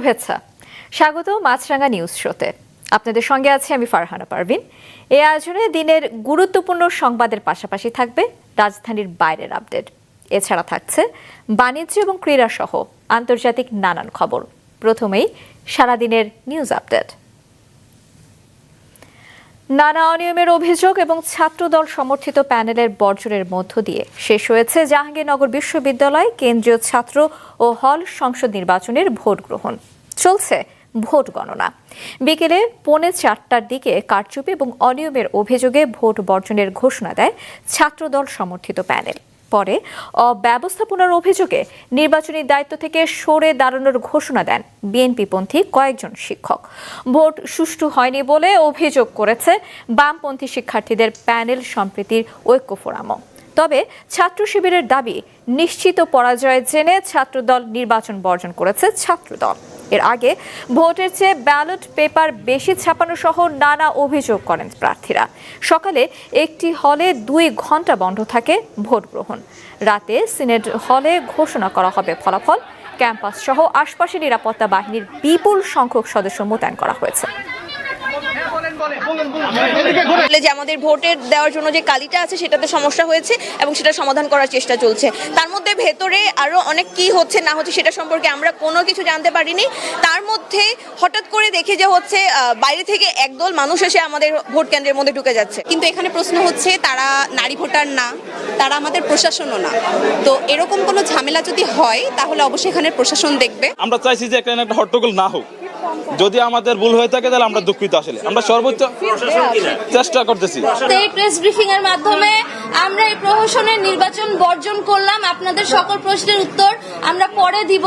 শুভেচ্ছা। স্বাগত মাছরাঙ্গা নিউজ শোতে। আপনাদের সঙ্গে আছি আমি ফারহানা পারভিন। এই আয়োজনে দিনের গুরুত্বপূর্ণ সংবাদের পাশাপাশি থাকবে রাজধানীর বাইরের আপডেট। এছাড়া থাকছে বাণিজ্য এবং ক্রীড়া সহ আন্তর্জাতিক নানান খবর। প্রথমেই সারাদিনের নিউজ আপডেট। নানা অনিয়মের অভিযোগ এবং ছাত্রদল সমর্থিত প্যানেলের বর্জনের মধ্য দিয়ে শেষ হয়েছে জাহাঙ্গীরনগর বিশ্ববিদ্যালয় কেন্দ্রীয় ছাত্র ও হল সংসদ নির্বাচনের ভোট গ্রহণ চলছে ভোট গণনা। বিকেলে পৌনে চারটার দিকে কারচুপি এবং অনিয়মের অভিযোগে ভোট বর্জনের ঘোষণা দেয় ছাত্রদল সমর্থিত প্যানেল। পরে অব্যবস্থাপনার অভিযোগে নির্বাচনী দায়িত্ব থেকে সরে দাঁড়ানোর ঘোষণা দেন বিএনপিপন্থী কয়েকজন শিক্ষক। ভোট সুষ্ঠু হয়নি বলে অভিযোগ করেছে বামপন্থী শিক্ষার্থীদের প্যানেল সম্প্রীতির ঐক্য ফোরামও। তবে ছাত্র শিবিরের দাবি, নিশ্চিত পরাজয় জেনে ছাত্রদল নির্বাচন বর্জন করেছে ছাত্রদল। এর আগে ভোটের চেয়ে ব্যালট পেপার বেশি ছাপানো সহ নানা অভিযোগ করেন প্রার্থীরা। সকালে একটি হলে দুই ঘণ্টা বন্ধ থাকে ভোট গ্রহণ। রাতে সিনেট হলে ঘোষণা করা হবে ফলাফল। ক্যাম্পাস সহ আশপাশে নিরাপত্তা বাহিনীর বিপুল সংখ্যক সদস্য মোতায়েন করা হয়েছে। বলে যে আমাদের ভোটের দেওয়ার জন্য যে কালিটা আছে সেটাতে সমস্যা হয়েছে এবং সেটা সমাধান করার চেষ্টা চলছে। তার মধ্যে ভেতরে আরও অনেক কি হচ্ছে না হচ্ছে সেটা সম্পর্কে আমরা কোনো কিছু জানতে পারিনি। তার মধ্যে হঠাৎ করে দেখে যে হচ্ছে বাইরে থেকে একদল মানুষ এসে আমাদের ভোট কেন্দ্রের মধ্যে ঢুকে যাচ্ছে। কিন্তু এখানে প্রশ্ন হচ্ছে তারা নারী ভোটার না তারা আমাদের প্রশাসনও না। তো এরকম কোনো ঝামেলা যদি হয় তাহলে অবশ্যই এখানে প্রশাসন দেখবে। আমরা চাইছি যে একটা একটা হট্টগোল না হোক। যদি আমাদের ভুল হয়ে থাকে তাহলে আমরা দুঃখিত আসলে। আমরা সর্বোচ্চ চেষ্টা করতেছি। এই প্রেস ব্রিফিং এর মাধ্যমে আমরা এই প্রহসনের নির্বাচন বর্জন করলাম। আপনাদের সকল প্রশ্নের উত্তর আমরা পরে দিব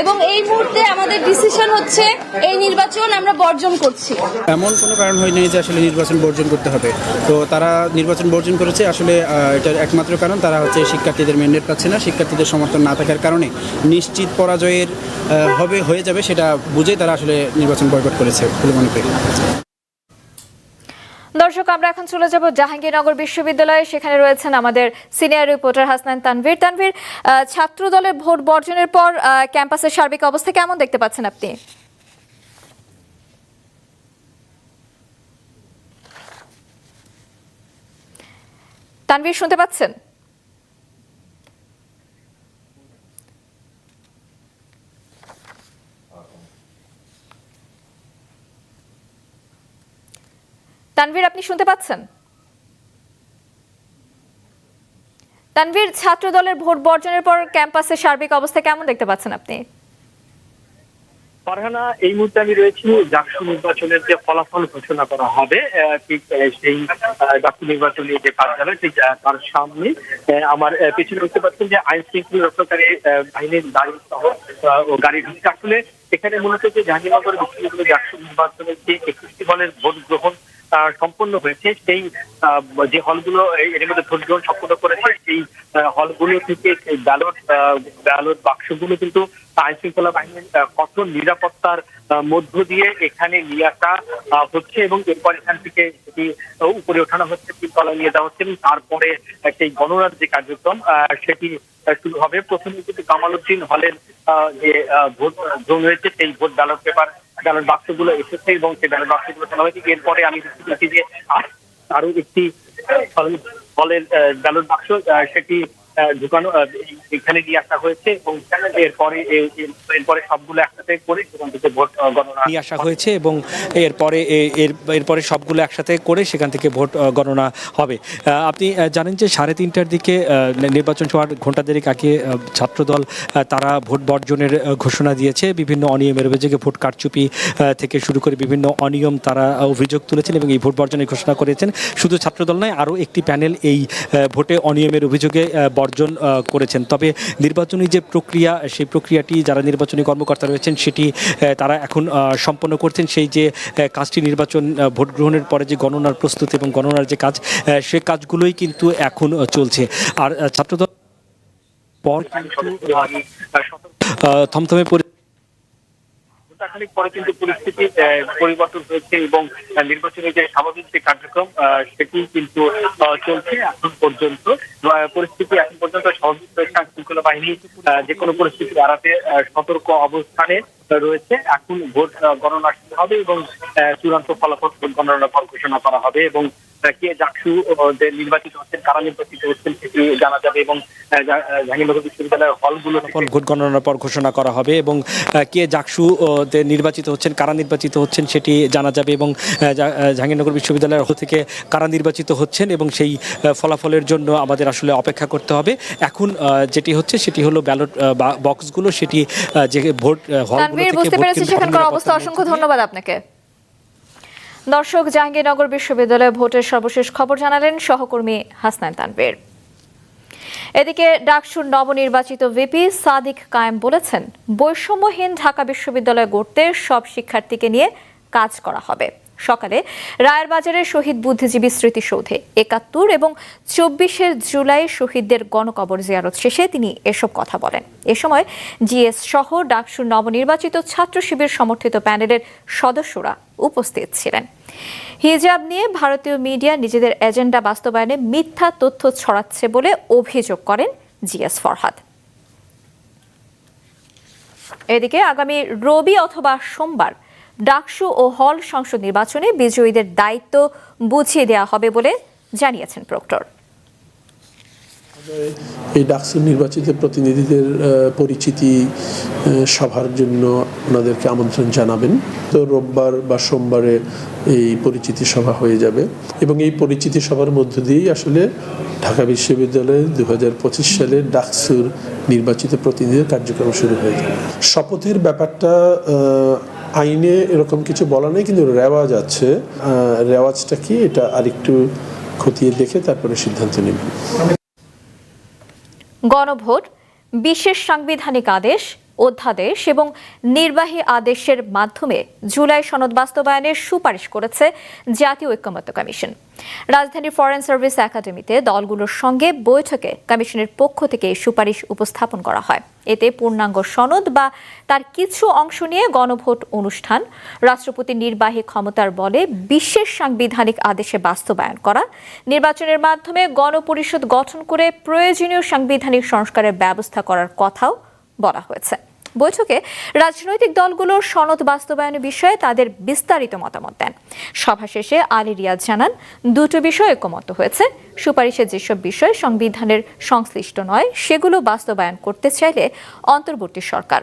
এবং এই মুহূর্তে আমাদের ডিসিশন হচ্ছে এই নির্বাচন আমরা বর্জন করছি। এমন কোনো কারণ হয় নাই যে আসলে নির্বাচন বর্জন করতে হবে। তো তারা নির্বাচন বর্জন করেছে আসলে এটার একমাত্র কারণ তারা হচ্ছে শিক্ষার্থীদের ম্যান্ডেট পাচ্ছে না। শিক্ষার্থীদের সমর্থন না থাকার কারণে নিশ্চিত পরাজয়ের হবে হয়ে যাবে সেটা বুঝে তারা আসলে নির্বাচন বয়কট করেছে বলে মনে করি। দর্শক, আমরা এখন চলে যাব জাহাঙ্গীরনগর বিশ্ববিদ্যালয়ে। সেখানে রয়েছেন আমাদের সিনিয়র রিপোর্টার হাসনান তানভীর। তানভীর ছাত্র দলের ভোট বর্জনের পর ক্যাম্পাসের সার্বিক অবস্থা কেমন দেখতে পাচ্ছেন আপনি? তানভীর, শুনতে পাচ্ছেন? তানভীর, আপনি শুনতে পাচ্ছেন? তানভীর ছাত্র দলের ভোট বর্জনের পর ক্যাম্পাসের সার্বিক অবস্থা কেমন দেখতে পাচ্ছেন আপনি? ফারহানা, এই মুহূর্তে আমি রয়েছি ডাকসু নির্বাচনের যে ফলাফল ঘোষণা করা হবে ঠিক সেই ডাকসু নির্বাচনী যে কার্যালয়, ঠিক তার সামনে আমার পেছনে দেখতে পাচ্ছেন যে আইন শৃঙ্খলা রক্ষাকারী বাহিনীর গাড়ি সহ ও গাড়ি ঢুকছে। আসলে এখানে মূলত যে জাহাঙ্গীরনগর বিশ্ববিদ্যালয় ডাকসু নির্বাচনের যে একুশটি হলের ভোট গ্রহণ সম্পন্ন হয়েছে সেই যে হলগুলো এর মধ্যে ভোট গ্রহণ সম্পন্ন করেছে, সেই হলগুলো থেকে ব্যালট ব্যালট বাক্সগুলো কিন্তু আইন শৃঙ্খলা বাহিনীর কঠোর নিরাপত্তার মধ্য দিয়ে এখানে নিয়ে আসা হচ্ছে এবং এরপর এখান থেকে সেটি উপরে ওঠানো হচ্ছে তিনতলায় নিয়ে যাওয়া হচ্ছে এবং তারপরে সেই গণনার যে কার্যক্রম সেটি শুরু হবে। প্রথমে কিন্তু কামালউদ্দিন হলের যে ভোট গ্রহণ হয়েছে, সেই ভোট ব্যালট পেপার ব্যালট বাক্সগুলো এসেছে এবং সেই ব্যালট বাক্সগুলো ফেলা হয়েছে। এরপরে আমি দেখছি যে আরও একটি হলের ব্যালট বাক্স সেটি ঢুকানো এখানে নিয়ে আসা হয়েছে এবং এরপরে এরপরে সবগুলো একসাথে করে সেখান থেকে ভোট গণনা নিয়ে আসা হয়েছে এবং এরপরে এরপরে সবগুলো একসাথে করে সেখান থেকে ভোট গণনা হবে। আপনি জানেন যে সাড়ে তিনটার দিকে নির্বাচন হওয়ার ঘণ্টা দেড়েক আগে ছাত্রদল তারা ভোট বর্জনের ঘোষণা দিয়েছে। বিভিন্ন অনিয়মের অভিযোগে ভোট কারচুপি থেকে শুরু করে বিভিন্ন অনিয়ম তারা অভিযোগ তুলেছেন এবং এই ভোট বর্জনের ঘোষণা করেছেন। শুধু ছাত্রদল নয়, আরও একটি প্যানেল এই ভোটে অনিয়মের অভিযোগে আহ, বর্জন করেছেন। তবে নির্বাচনী যে প্রক্রিয়া সেই প্রক্রিয়াটি যারা নির্বাচনী কর্মকর্তা রয়েছেন সেটি তারা এখন সম্পন্ন করছেন। সেই যে কাজটি নির্বাচন ভোট গ্রহণের পরে যে গণনার প্রস্তুতি এবং গণনার যে কাজ সে কাজগুলোই কিন্তু এখন চলছে। আর ছাত্রদল পর কিন্তু থমথমে পরি পরে কিন্তু পরিস্থিতি পরিবর্তন হয়েছে এবং নির্বাচনের যে স্বাভাবিক যে কার্যক্রম সেটি কিন্তু চলছে এখন পর্যন্ত। পরিস্থিতি এখন পর্যন্ত স্বাভাবিক রয়েছে। শৃঙ্খলা বাহিনী যে কোনো পরিস্থিতি এড়াতে সতর্ক অবস্থানে রয়েছে। এখন ভোট গণনা শুরু হবে এবং চূড়ান্ত ফলাফল ভোট গণনার পর ঘোষণা করা হবে এবং কে জাকসু যে নির্বাচিত হচ্ছেন কারা নির্বাচিত হচ্ছেন সেটি জানা যাবে এবং জাহাঙ্গীরনগর বিশ্ববিদ্যালয়ের হলগুলো ভোট গণনার পর ঘোষণা করা হবে এবং কে জাকসু নির্বাচিত হচ্ছেন কারা নির্বাচিত হচ্ছেন সেটি জানা যাবে এবং জাহাঙ্গীরনগর বিশ্ববিদ্যালয়ের হল থেকে কারা নির্বাচিত হচ্ছেন এবং সেই ফলাফলের জন্য আমাদের আসলে অপেক্ষা করতে হবে। এখন আহ, যেটি হচ্ছে সেটি হলো ব্যালট বক্সগুলো সেটি যে ভোট হল থেকে অবস্থা। অসংখ্য ধন্যবাদ আপনাকে। দর্শক, জাহাঙ্গীরনগর বিশ্ববিদ্যালয়ে ভোটের সর্বশেষ খবর জানালেন সহকর্মী হাসনান তানবীর এদিকে ডাকসুর নবনির্বাচিত ভিপি সাদিক কায়েম বলেছেন, বৈষম্যহীন ঢাকা বিশ্ববিদ্যালয় গড়তে সব শিক্ষার্থীকে নিয়ে কাজ করা হবে। সকালে রায়ের বাজারের শহীদ বুদ্ধিজীবী স্মৃতিসৌধে একাত্তর এবং চব্বিশে জুলাই শহীদদের গণকবর জিয়ারত শেষে তিনি এসব কথা বলেন। এ সময় জিএস সহ ডাকসুর নবনির্বাচিত ছাত্র শিবির সমর্থিত প্যানেলের সদস্যরা উপস্থিত ছিলেন। হিজাব নিয়ে ভারতীয় মিডিয়া নিজেদের এজেন্ডা বাস্তবায়নে মিথ্যা তথ্য ছড়াচ্ছে বলে অভিযোগ করেন জিএস ফরহাদ। এদিকে আগামী রবি অথবা সোমবার ডাকসু ও হল সংসদ নির্বাচনে বিজয়ীদের দায়িত্ব বুঝিয়ে দেওয়া হবে বলে জানিয়েছেন প্রক্টর। এই ডাকসু নির্বাচিত প্রতিনিধিদের পরিচিতি সভার জন্য ওনাদেরকে আমন্ত্রণ জানাবেন। তো রোববার বা সোমবারে এই পরিচিতি সভা হয়ে যাবে এবং এই পরিচিতি সভার মধ্য দিয়েই আসলে ঢাকা বিশ্ববিদ্যালয়ে দু হাজার পঁচিশ সালে ডাকসুর নির্বাচিত প্রতিনিধিদের কার্যক্রম শুরু হয়ে যাবে। শপথের ব্যাপারটা আইনে এরকম কিছু বলা নেই, কিন্তু রেওয়াজ আছে। রেওয়াজটা কি? এটা আরেকটু খতিয়ে দেখে তারপরে সিদ্ধান্ত নেবেন গণভোট, বিশেষ সাংবিধানিক আদেশ অধ্যাদেশ এবং নির্বাহী আদেশের মাধ্যমে জুলাই সনদ বাস্তবায়নের সুপারিশ করেছে জাতীয় ঐক্যমত্য কমিশন। রাজধানীর ফরেন সার্ভিস একাডেমিতে দলগুলোর সঙ্গে বৈঠকে কমিশনের পক্ষ থেকে এই সুপারিশ উপস্থাপন করা হয়। এতে পূর্ণাঙ্গ সনদ বা তার কিছু অংশ নিয়ে গণভোট অনুষ্ঠান রাষ্ট্রপতির নির্বাহী ক্ষমতার বলে বিশ্বের সাংবিধানিক আদেশে বাস্তবায়ন করা, নির্বাচনের মাধ্যমে গণপরিষদ গঠন করে প্রয়োজনীয় সাংবিধানিক সংস্কারের ব্যবস্থা করার কথাও বলা হয়েছে। বৈঠকে রাজনৈতিক দলগুলোর সনদ বাস্তবায়নের বিষয়ে তাদের বিস্তারিত মতামত দেন। সভা শেষে আলী রিয়াজ জানান, দুটো বিষয় ঐকমত্য হয়েছে। সুপারিশে যেসব বিষয় সংবিধানের সংশ্লিষ্ট নয়, সেগুলো বাস্তবায়ন করতে চাইলে অন্তর্বর্তী সরকার।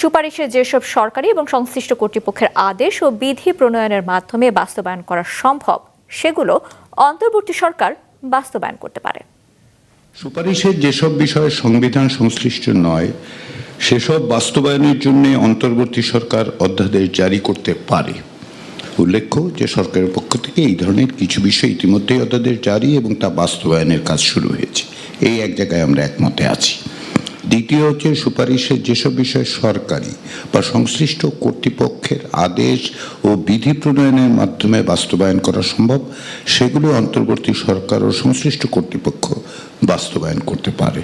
সুপারিশে যেসব সরকারি এবং সংশ্লিষ্ট কর্তৃপক্ষের আদেশ ও বিধি প্রণয়নের মাধ্যমে বাস্তবায়ন করা সম্ভব, সেগুলো অন্তর্বর্তী সরকার বাস্তবায়ন করতে পারে। সুপারিশের যেসব বিষয়ে সংবিধান সংশ্লিষ্ট নয়, সেসব বাস্তবায়নের জন্য অন্তর্বর্তী সরকার অধ্যাদেশ জারি করতে পারে। উল্লেখ্য যে সরকারের পক্ষ থেকে এই ধরনের কিছু বিষয় ইতিমধ্যেই অধ্যাদেশ জারি এবং তা বাস্তবায়নের কাজ শুরু হয়েছে। এই এক জায়গায় আমরা একমতে আছি। দ্বিতীয় হচ্ছে সুপারিশের যেসব বিষয় সরকারি বা সংশ্লিষ্ট কর্তৃপক্ষের আদেশ ও বিধি প্রণয়নের মাধ্যমে বাস্তবায়ন করা সম্ভব, সেগুলো অন্তর্বর্তী সরকার ও সংশ্লিষ্ট কর্তৃপক্ষ বাস্তবায়ন করতে পারে।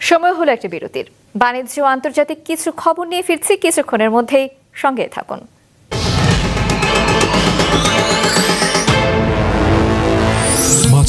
সময় হলো একটা বিরতির। বাণিজ্য আন্তর্জাতিক কিছু খবর নিয়ে ফিরছি। কিছুক্ষণের মধ্যেই সঙ্গে থাকুন।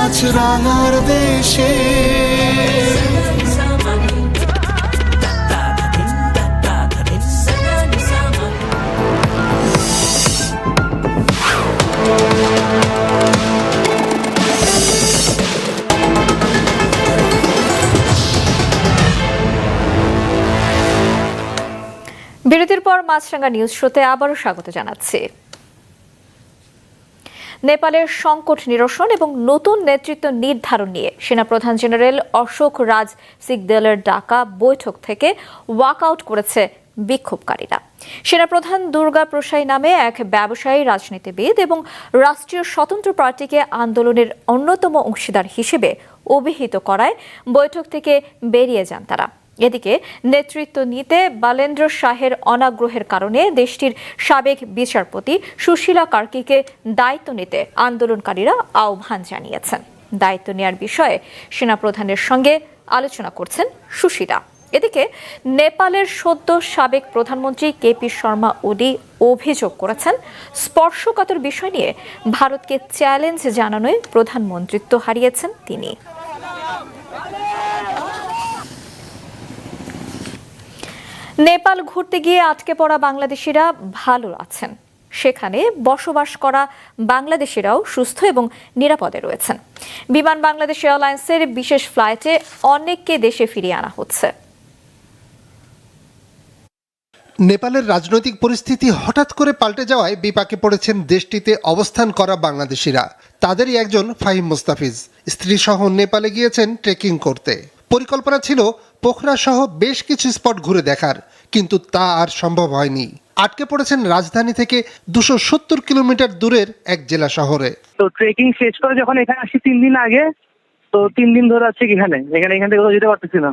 মাছরাঙার দেশে। বিরতির পর মাছরাঙ্গা নিউজ শোতে আবারও স্বাগত জানাচ্ছি। নেপালের সংকট নিরসন এবং নতুন নেতৃত্ব নির্ধারণ নিয়ে সেনাপ্রধান জেনারেল অশোক রাজ সিগদেলের ডাকা বৈঠক থেকে ওয়াকআউট করেছে বিক্ষোভকারীরা। সেনাপ্রধান দুর্গা প্রসাই নামে এক ব্যবসায়ী, রাজনীতিবিদ এবং রাষ্ট্রীয় স্বতন্ত্র পার্টিকে আন্দোলনের অন্যতম অংশীদার হিসেবে অভিহিত করায় বৈঠক থেকে বেরিয়ে যান তারা। এদিকে নেতৃত্ব নিতে বালেন্দ্র শাহের অনাগ্রহের কারণে দেশটির সাবেক বিচারপতি সুশীলা কার্কিকে দায়িত্ব নিতে আন্দোলনকারীরা আহ্বান জানিয়েছেন। দায়িত্ব নেয়ার বিষয়ে সেনাপ্রধানের সঙ্গে আলোচনা করছেন সুশীলা। এদিকে নেপালের সদ্য সাবেক প্রধানমন্ত্রী কেপি শর্মা ওলি অভিযোগ করেছেন, স্পর্শকাতর বিষয় নিয়ে ভারতকে চ্যালেঞ্জ জানানোয় প্রধানমন্ত্রিত্ব হারিয়েছেন তিনি। নেপাল ঘুরতে গিয়ে আটকে পড়া বাংলাদেশিরা ভালো আছেন। সেখানে বসবাস করা বাংলাদেশিরাও সুস্থ এবং নিরাপদে রয়েছেন। বিমান বাংলাদেশ এয়ারলাইন্সের বিশেষ ফ্লাইটে অনেককে দেশে ফিরিয়ে আনা হচ্ছে। নেপালের রাজনৈতিক পরিস্থিতি হঠাৎ করে পাল্টে যাওয়ায় বিপাকে পড়েছেন দেশটিতে অবস্থান করা বাংলাদেশিরা। তাদেরই একজন ফাহিম মুস্তাফিজ। স্ত্রী সহ নেপালে গিয়েছেন ট্রেকিং করতে। পরিকল্পনা ছিল পোখরা সহ বেশ কিছু স্পট ঘুরে দেখার কিন্তু তা আর সম্ভব হয়নি। আটকে পড়েছেন রাজধানী থেকে দুশো সত্তর কিলোমিটার দূরের এক জেলা শহরে। তো ট্রেকিং শেষ করে যখন এখানে আসি তিন দিন আগে তো তিন দিন ধরে আছে এখানে? এখানে এখান থেকে যেতে পারতেছি না।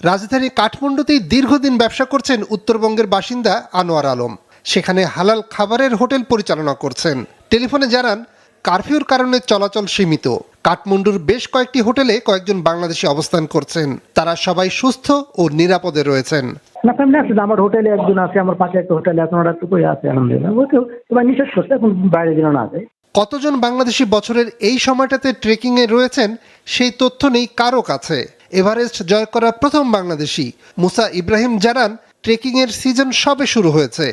রাজধানী কাঠমান্ডুতেই দীর্ঘদিন ব্যবসা করছেন উত্তরবঙ্গের বাসিন্দা আনোয়ার আলম। সেখানে হালাল খাবারের হোটেল পরিচালনা করছেন। টেলিফোনে জানান কারফিউর কারণে চলাচল সীমিত। কাঠমান্ডুর বেশ কয়েকটি হোটেলে কয়েকজন বাংলাদেশি অবস্থান করছেন। তারা সবাই সুস্থ ও নিরাপদে রয়েছেন। না ফ্যামিলি আছে আমার হোটেলে একজন আছে আমার পাশে একটা হোটেলে আছে ওরা তো কই আছে আলহামদুলিল্লাহ। তোমার নিঃশ্বাস করছে এখন বাইরে দিন না আছে কতজন বাংলাদেশি বছরের এই সময়টাতে ট্রেকিংয়ে রয়েছেন সেই তথ্য নেই কারও কাছে। এভারেস্ট জয় করা প্রথম বাংলাদেশি। মুসা ইব্রাহিম জানান ট্রেকিংয়ের সিজন সবে শুরু হয়েছে।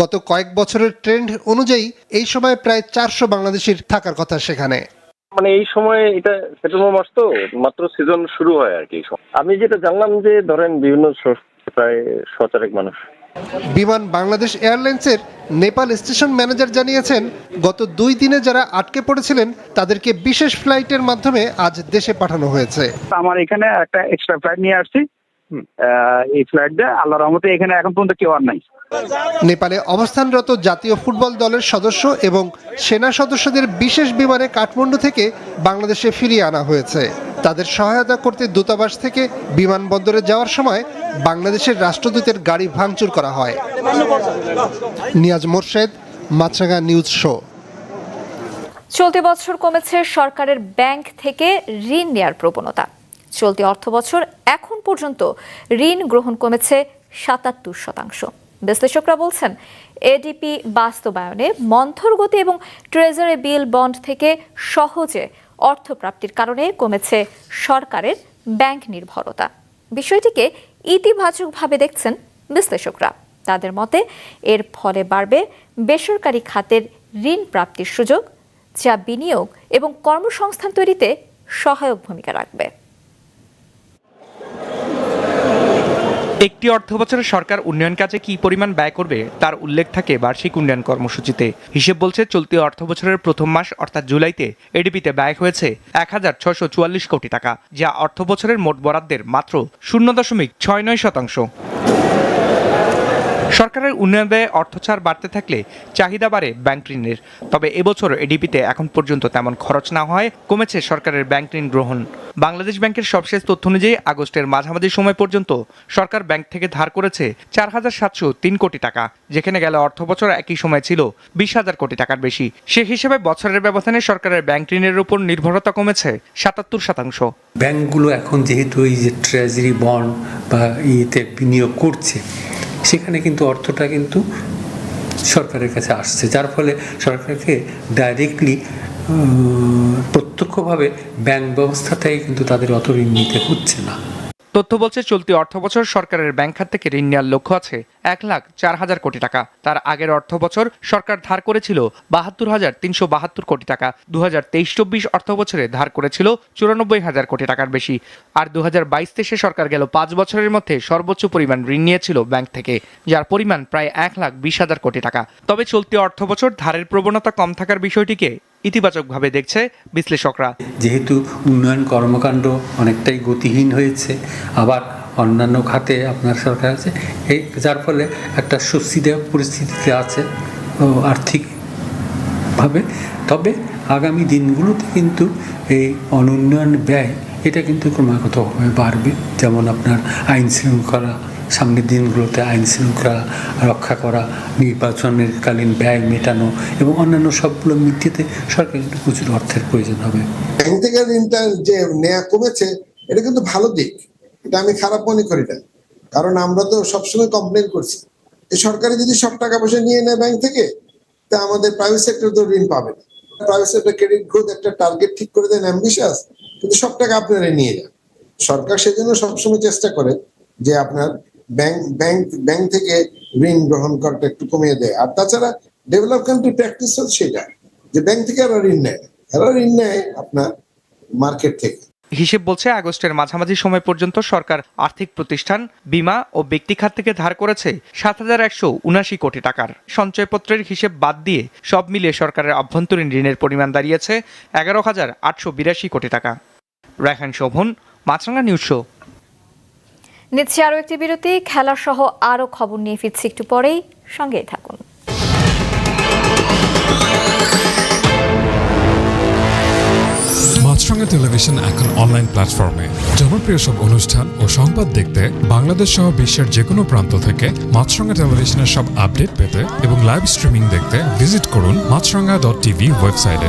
গত কয়েক বছরের ট্রেন্ড অনুযায়ী এই সময় প্রায় চারশো বাংলাদেশির থাকার কথা সেখানে। মানে এই সময় এটা সেপ্টেম্বর মাস তো মাত্র সিজন শুরু হয় আর কি আমি যেটা জানলাম যে ধরেন বিভিন্ন প্রায় শতারেক মানুষ। বিমান বাংলাদেশ এয়ারলাইন্সের নেপাল স্টেশন ম্যানেজার জানিয়েছেন গত দুই দিনে যারা আটকে পড়েছিলেন তাদেরকে বিশেষ ফ্লাইটের মাধ্যমে আজ দেশে পাঠানো হয়েছে। আমার এখানে একটা এক্সট্রা ফ্লাইট নিয়ে আসছি। এই আল্লাহ রহমতে এখানে এখন পর্যন্ত কেউ আর নাই। নেপালে অবস্থানরত জাতীয় ফুটবল দলের সদস্য এবং সেনা সদস্যদের বিশেষ বিমানে কাঠমান্ডু থেকে বাংলাদেশে ফিরিয়ে আনা হয়েছে। তাদের সহায়তা করতে দূতাবাস থেকে বিমানবন্দরে যাওয়ার সময় বাংলাদেশের রাষ্ট্রদূতের গাড়ি ভাঙচুর করা হয়। Niaz Morshed Maasranga news show. চলতি বছর কমেছে সরকারের ব্যাংক থেকে ঋণ নেয়ার প্রবণতা। চলতি অর্থ বছর এখন পর্যন্ত ঋণ গ্রহণ কমেছে সাতাত্তর শতাংশ। বিশ্লেষকরা বলছেন, এডিপি বাস্তবায়নে মন্থর গতি এবং ট্রেজারি বিল বন্ড থেকে সহজে অর্থ প্রাপ্তির কারণে কমেছে সরকারের ব্যাংক নির্ভরতা। বিষয়টিকে ইতিবাচকভাবে দেখছেন বিশ্লেষকরা। তাদের মতে, এর ফলে বাড়বে বেসরকারি খাতের ঋণ প্রাপ্তির সুযোগ, যা বিনিয়োগ এবং কর্মসংস্থান তৈরিতে সহায়ক ভূমিকা রাখবে। একটি অর্থ বছরে সরকার উন্নয়ন কাজে কি পরিমাণ ব্যয় করবে, তার উল্লেখ থাকে বার্ষিক উন্নয়ন কর্মসূচিতে। হিসেব বলছে, চলতি অর্থ বছরের প্রথম মাস, অর্থাৎ জুলাইতে, এডিপিতে ব্যয় হয়েছে এক হাজার ছশো চুয়াল্লিশ কোটি টাকা, যা অর্থ বছরের মোট বরাদ্দের মাত্র শূন্য দশমিক ছয় নয় শতাংশ। সরকারের উন্নয়ন ব্যয়ে অর্থছাড় বাড়তে থাকলে চাহিদা বাড়ে ব্যাংক ঋণের। তবে এবছর এডিপিতে এখন পর্যন্ত তেমন খরচ না হয় কমেছে সরকারের ব্যাংক ঋণ গ্রহণ। বাংলাদেশ ব্যাংকের সবশেষ তথ্য অনুযায়ী আগস্টের মাঝামাঝি সময় পর্যন্ত সরকার ব্যাংক থেকে ধার করেছে চার হাজার সাতশো তিন কোটি টাকা, যেখানে গেল অর্থ বছর একই সময় ছিল বিশ হাজার কোটি টাকার বেশি। সে হিসেবে বছরের ব্যবধানে সরকারের ব্যাংক ঋণের উপর নির্ভরতা কমেছে সাতাত্তর শতাংশ। ব্যাংকগুলো এখন যেহেতু এই যে ট্রেজারি বন্ড বা ইয়েতে বিনিয়োগ করছে সেখানে কিন্তু অর্থটা কিন্তু সরকারের কাছে আসছে। যার ফলে সরকারকে ডাইরেক্টলি প্রত্যক্ষভাবে ব্যাংক ব্যবস্থাটাই কিন্তু তাদের অত ঋণ নিতে হচ্ছে না। তথ্য বলছে, চলতি অর্থবছর সরকারের ব্যাংক খাত থেকে ঋণ নেওয়ার লক্ষ্য আছে এক লাখ চার হাজার কোটি টাকা। তার আগের অর্থ বছর সরকার ধার করেছিল বাহাত্তর হাজার তিনশো বাহাত্তর কোটি টাকা। দু হাজার তেইশ চব্বিশ অর্থ বছরে ধার করেছিল চুরানব্বই হাজার কোটি টাকার বেশি। আর দু হাজার বাইশ তেইশে সরকার গেল পাঁচ বছরের মধ্যে সর্বোচ্চ পরিমাণ ঋণ নিয়েছিল ব্যাংক থেকে, যার পরিমাণ প্রায় এক লাখ বিশ হাজার কোটি টাকা। তবে চলতি অর্থ বছর ধারের প্রবণতা কম থাকার বিষয়টিকে ইতিবাচকভাবে দেখছে বিশ্লেষকরা। যেহেতু উন্নয়ন কর্মকাণ্ড অনেকটাই গতিহীন হয়েছে, আবার অন্যান্য খাতে আপনার সরকার আছে, এই যার ফলে একটা স্বস্তিদায়ক পরিস্থিতিতে আছে আর্থিকভাবে। তবে আগামী দিনগুলোতে কিন্তু এই অনুন্নয়ন ব্যয়, এটা কিন্তু ক্রমাগতভাবে বাড়বে, যেমন আপনার আইন শৃঙ্খলা সামনের দিনগুলোতে আইন শৃঙ্খলা রক্ষা করা, নির্বাচনের কালীন ব্যয় মেটানো এবং অন্যান্য সবগুলো মিটিয়ে সরকার কিন্তু প্রচুর অর্থের প্রয়োজন হবে। ব্যাংক থেকে ঋণটা যে নেয়া কমেছে, এটা কিন্তু ভালো দিক। এটা আমি খারাপ মনে করি না। কারণ আমরা তো সবসময় কমপ্লেন করছি। এই সরকারে যদি সব টাকা পয়সা নিয়ে নেয় ব্যাংক থেকে, তা আমাদের প্রাইভেট সেক্টর তো ঋণ পাবে না। প্রাইভেট সেক্টর ক্রেডিট গ্রোথ একটা টার্গেট ঠিক করে দেন অ্যাম্বিশাস কিন্তু সব টাকা আপনারা নিয়ে যান। সরকার সেজন্য সবসময় চেষ্টা করে যে আপনার ব্যাংক ব্যাংক ব্যাংক থেকে ঋণ গ্রহণ করাটা একটু কমিয়ে দেয়। আর তাছাড়া ডেভেলপ কান্ট্রি প্র্যাকটিস হচ্ছে সেটা, যে ব্যাংক থেকে এরা ঋণ নেয়। এরা ঋণ নেয় আপনার মার্কেট থেকে। হিসেব বলছে আগস্টের মাঝামাঝি সময় পর্যন্ত সরকার আর্থিক প্রতিষ্ঠান, বিমা ও ব্যক্তি খাত থেকে ধার করেছে সাত হাজার একশো উনাশি কোটি টাকার। সঞ্চয়পত্রের হিসেব বাদ দিয়ে সব মিলিয়ে সরকারের আভ্যন্তরীণ ঋণের পরিমাণ দাঁড়িয়েছে এগারো হাজার আটশো বিরাশি কোটি টাকা। Raihan Shovon Maasranga news show. নিচ্ছে আরও একটি বিরতি। খেলা সহ আরও খবর নিয়ে ফিরছি একটু পরেই। সঙ্গেই থাকুন। মাছরাঙা টেলিভিশন এখন অনলাইন প্ল্যাটফর্মে। জনপ্রিয় সব অনুষ্ঠান ও সংবাদ দেখতে বাংলাদেশ সহ বিশ্বের যে কোনো প্রান্ত থেকে মাছরাঙা টেলিভিশনের সব আপডেট পেতে এবং লাইভ স্ট্রিমিং দেখতে ভিজিট করুন মাছরাঙা ডট টিভি ওয়েবসাইটে।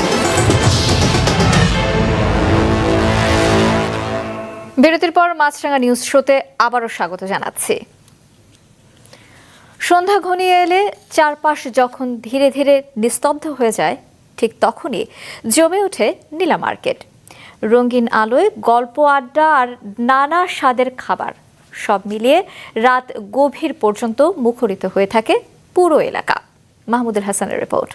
বিরতির পর মাছরাঙা নিউজ শোতে আবারও স্বাগত জানাচ্ছি। সন্ধ্যা ঘনিয়ে এলে চারপাশ যখন ধীরে ধীরে নিস্তব্ধ হয়ে যায়, ঠিক তখনই জমে ওঠে নীলা মার্কেট। রঙিন আলোয় গল্প আড্ডা আর নানা স্বাদের খাবার, সব মিলিয়ে রাত গভীর পর্যন্ত মুখরিত হয়ে থাকে পুরো এলাকা। মাহমুদুল হাসানের রিপোর্ট।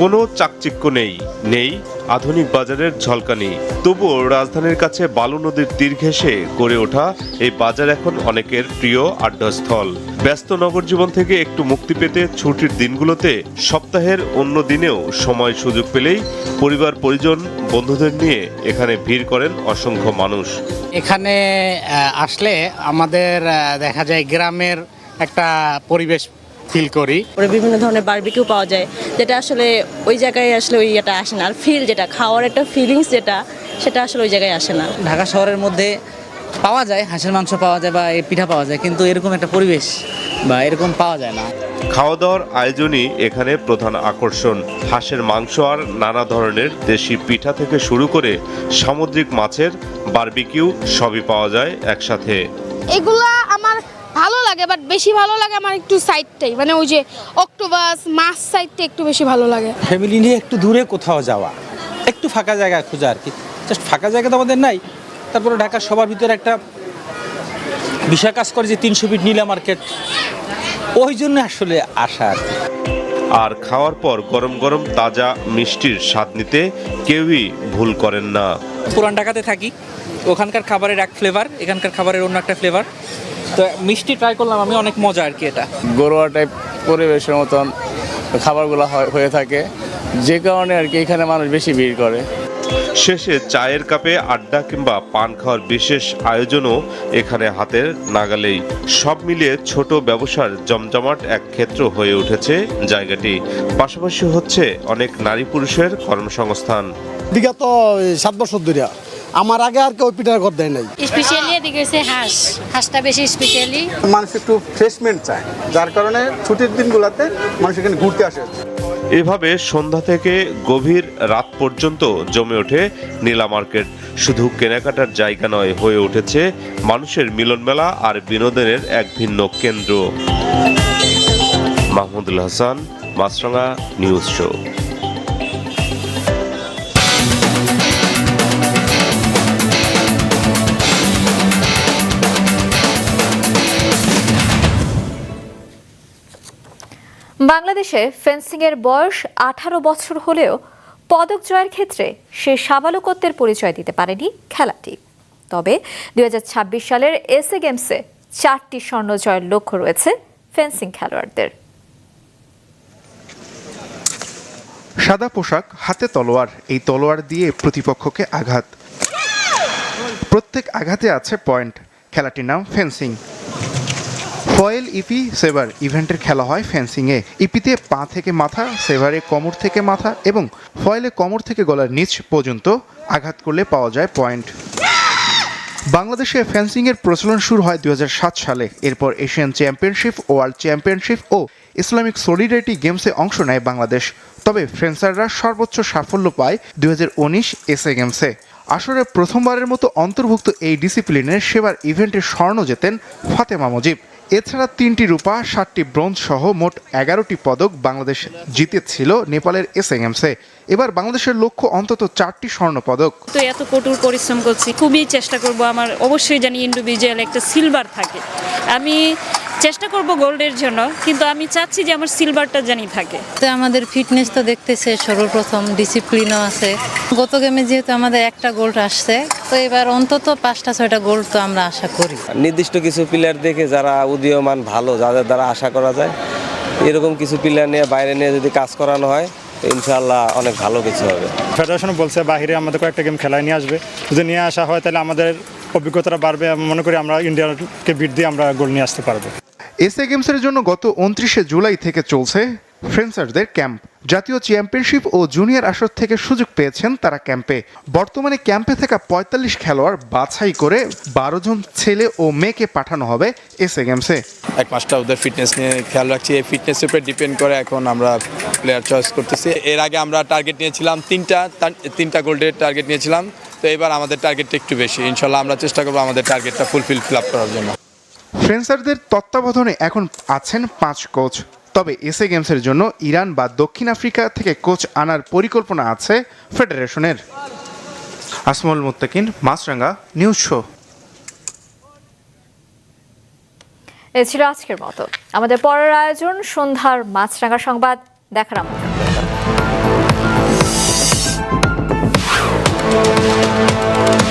কোনো চাকচিক্য নেই নেই আধুনিক বাজারের ঝলকানি। তবুও রাজধানীর কাছে বালু নদীর তীর ঘেঁষে গড়ে ওঠা এই বাজার এখন অনেকের প্রিয় আড্ডাস্থল। ব্যস্ত নগর জীবন থেকে একটু মুক্তি পেতে ছুটির দিনগুলোতে সপ্তাহের অন্য দিনেও সময় সুযোগ পেলেই পরিবার, পরিজন, বন্ধুদের নিয়ে এখানে ভিড় করেন অসংখ্য মানুষ। এখানে আসলে আমাদের দেখা যায় গ্রামের একটা পরিবেশ ফিল করি। পরে বিভিন্ন ধরনের বারবিকিউ পাওয়া যায় যেটা আসলে ওই জায়গায় আসলে ওই এটা আসে না। আর ফিল যেটা খাওয়ার একটা ফিলিংস যেটা সেটা আসলে ওই জায়গায় আসে না। ঢাকা শহরের মধ্যে পাওয়া যায় হাঁসের মাংস পাওয়া যায় বা এই পিঠা পাওয়া যায় কিন্তু এরকম একটা পরিবেশ বা এরকম পাওয়া যায় না। খাওয়া দাওয়ার আয়োজনই এখানে প্রধান আকর্ষণ। হাঁসের মাংস আর নানা ধরনের দেশি পিঠা থেকে শুরু করে সামুদ্রিক মাছের বারবিকিউ সবই পাওয়া যায় একসাথে। এগুলা আমার ভালো লাগে বাট বেশি ভালো লাগে আমার একটু সাইডটাই মানে ওই যে অক্টোবাস মাছ সাইডটা একটু বেশি ভালো লাগে। ফ্যামিলি নিয়ে একটু দূরে কোথাও যাওয়া একটু ফাঁকা জায়গা খোঁজা আর কি। জাস্ট ফাঁকা জায়গা তো আমাদের নাই তারপরে ঢাকার সবার ভিতরে একটা বিষয় কাজ করে যে তিনশো ফিট নীলা মার্কেট ওই জন্য আসলে আসা আর কি। আর খাওয়ার পর গরম গরম তাজা মিষ্টির স্বাদ নিতে কেউই ভুল করেন না। পুরান ঢাকাতে থাকি ওখানকার খাবারের এক ফ্লেভার এখানকার খাবারের অন্য একটা ফ্লেভার তো মিষ্টি ট্রাই করলাম আমি অনেক মজা আর কি এটা। গরুয়া টাইপ পরিবেশের মতন খাবারগুলো হয়- হয়ে থাকে। যে কারণে আর কি এখানে মানুষ বেশি ভিড় করে। শেষে চায়ের কাপে আড্ডা কিংবা পান খাওয়ার বিশেষ আয়োজনও এখানে হাতের নাগালেই। সব মিলিয়ে ছোট ব্যবসার জমজমাট এক ক্ষেত্র হয়ে উঠেছে জায়গাটি। পাশাপাশি হচ্ছে অনেক নারী পুরুষের কর্মসংস্থান। বিগত সাত বছর ধরে আমার আগে আর কেউ পিঠার ঘর দেয় নাই। স্পেশালি এদিকে হচ্ছে হাঁস। হাঁসটা বেশি স্পেশালি মানুষ একটু ফ্রেশমেন্ট চায় যার কারণে ছুটির দিনগুলোতে মানুষ এখানে ঘুরতে আসে। এভাবে সন্ধ্যা থেকে গভীর রাত পর্যন্ত জমে ওঠে নীলা মার্কেট। শুধু কেনাকাটার জায়গা নয় হয়ে উঠেছে মানুষের মিলন মেলা আর বিনোদনের এক ভিন্ন কেন্দ্র। Mahmudul Hasan Maasranga news show. বাংলাদেশে ফেন্সিংয়ের বয়স আঠারো বছর হলেও পদক জয়ের ক্ষেত্রে সে সাবালকত্বের পরিচয় দিতে পারেনি খেলাটি। তবে দু হাজার ছাব্বিশ সালের এসএ গেমসে চারটি স্বর্ণ জয়ের লক্ষ্য রয়েছে ফেন্সিং খেলোয়াড়দের। সাদা পোশাক, হাতে তলোয়ার, এই তলোয়ার দিয়ে প্রতিপক্ষকে আঘাত। প্রত্যেক আঘাতে আছে পয়েন্ট। খেলাটির নাম ফেন্সিং। ফয়েল ইপি সেভার ইভেন্টের খেলা হয় ফেন্সিংয়ে। ইপিতে পা থেকে মাথা, সেভারে কোমর থেকে মাথা এবং ফয়েলে কোমর থেকে গলার নিচ পর্যন্ত আঘাত করলে পাওয়া যায় পয়েন্ট। বাংলাদেশে ফেন্সিংয়ের প্রচলন শুরু হয় দুই হাজার সাত সালে। এরপর এশিয়ান চ্যাম্পিয়নশিপ, ওয়ার্ল্ড চ্যাম্পিয়নশিপ ও ইসলামিক সলিডারিটি গেমসে অংশ নেয় বাংলাদেশ। তবে ফেন্সাররা সর্বোচ্চ সাফল্য পায় দুই এসএ গেমসে। আসলে প্রথমবারের মতো অন্তর্ভুক্ত এই ডিসিপ্লিনের সেবার ইভেন্টে স্বর্ণ জেতেন ফাতেমা মুজিব। এছাড়া তিনটি রূপা, সাতটি ব্রোঞ্জ সহ মোট এগারোটি পদক বাংলাদেশ জিতেছিল নেপালের এস এম এমসে এবার বাংলাদেশের লক্ষ্য অন্তত চারটি স্বর্ণ পদক। তো এত কঠোর পরিশ্রম করছি, খুবই চেষ্টা করব আমার, অবশ্যই জানি ইন্ডিভিজুয়াল একটা সিলভার থাকে। আমি চেষ্টা করব গোল্ডের জন্য কিন্তু আমি চাচ্ছি যে আমার সিলভারটা জানি থাকে। তো আমাদের ফিটনেস তো দেখতেছে সর্বপ্রথম ডিসিপ্লিনও আছে। গত গেমে যেহেতু আমাদের একটা গোল্ড আসছে তো এবার অন্তত পাঁচটা ছয়টা গোল্ড তো আমরা আশা করি। নির্দিষ্ট কিছু প্লেয়ার দেখে যারা উদীয়মান ভালো যাদের দ্বারা আশা করা যায় এরকম কিছু প্লেয়ার নিয়ে বাইরে নিয়ে যদি কাজ করানো হয় ইনশাআল্লাহ অনেক ভালো কিছু হবে। ফেডারেশন বলছে বাহিরে আমাদের কয়েকটা গেম খেলায় নিয়ে আসবে। যদি নিয়ে আসা হয় তাহলে আমাদের অভিজ্ঞতাটা বাড়বে। আমি মনে করি আমরা ইন্ডিয়াকে বিট দিয়ে আমরা গোল নিয়ে আসতে পারব। এসএ গেমসের জন্য গত উনত্রিশে জুলাই থেকে চলছে ফ্রেন্সারদের ক্যাম্প। জাতীয় চ্যাম্পিয়নশিপ ও জুনিয়র আসর থেকে সুযোগ পেয়েছেন তারা ক্যাম্পে। বর্তমানে ক্যাম্পে থাকা পঁয়তাল্লিশ খেলোয়াড় বাছাই করে বারো জন ছেলে ও মেয়েকে পাঠানো হবে এসএ গেমসে। এক মাসটা ওদের ফিটনেস নিয়ে খেয়াল রাখছি। এই ফিটনেসের উপরে ডিপেন্ড করে এখন আমরা প্লেয়ার চয়েস করতেছি। এর আগে আমরা টার্গেট নিয়েছিলাম তিনটা তিনটা গোল্ডের টার্গেট নিয়েছিলাম। তো এবার আমাদের টার্গেটটা একটু বেশি। ইনশাল্লাহ আমরা চেষ্টা করব আমাদের টার্গেটটা ফুলফিল ফিল আপ করার জন্য। ফ্রেন্সারদের তত্ত্বাবধানে এখন আছেন পাঁচ কোচ। তবে এসএ গেমসের জন্য ইরান বা দক্ষিণ আফ্রিকা থেকে কোচ আনার পরিকল্পনা আছে ফেডারেশনের। আসমল মুত্তাকিন মাছরাঙ্গা নিউজ শো। এ ছিল আজকের মতো। আমাদের পরের আয়োজন সন্ধ্যার মাছরাঙ্গা সংবাদ। দেখার আমন্ত্রণ। রইল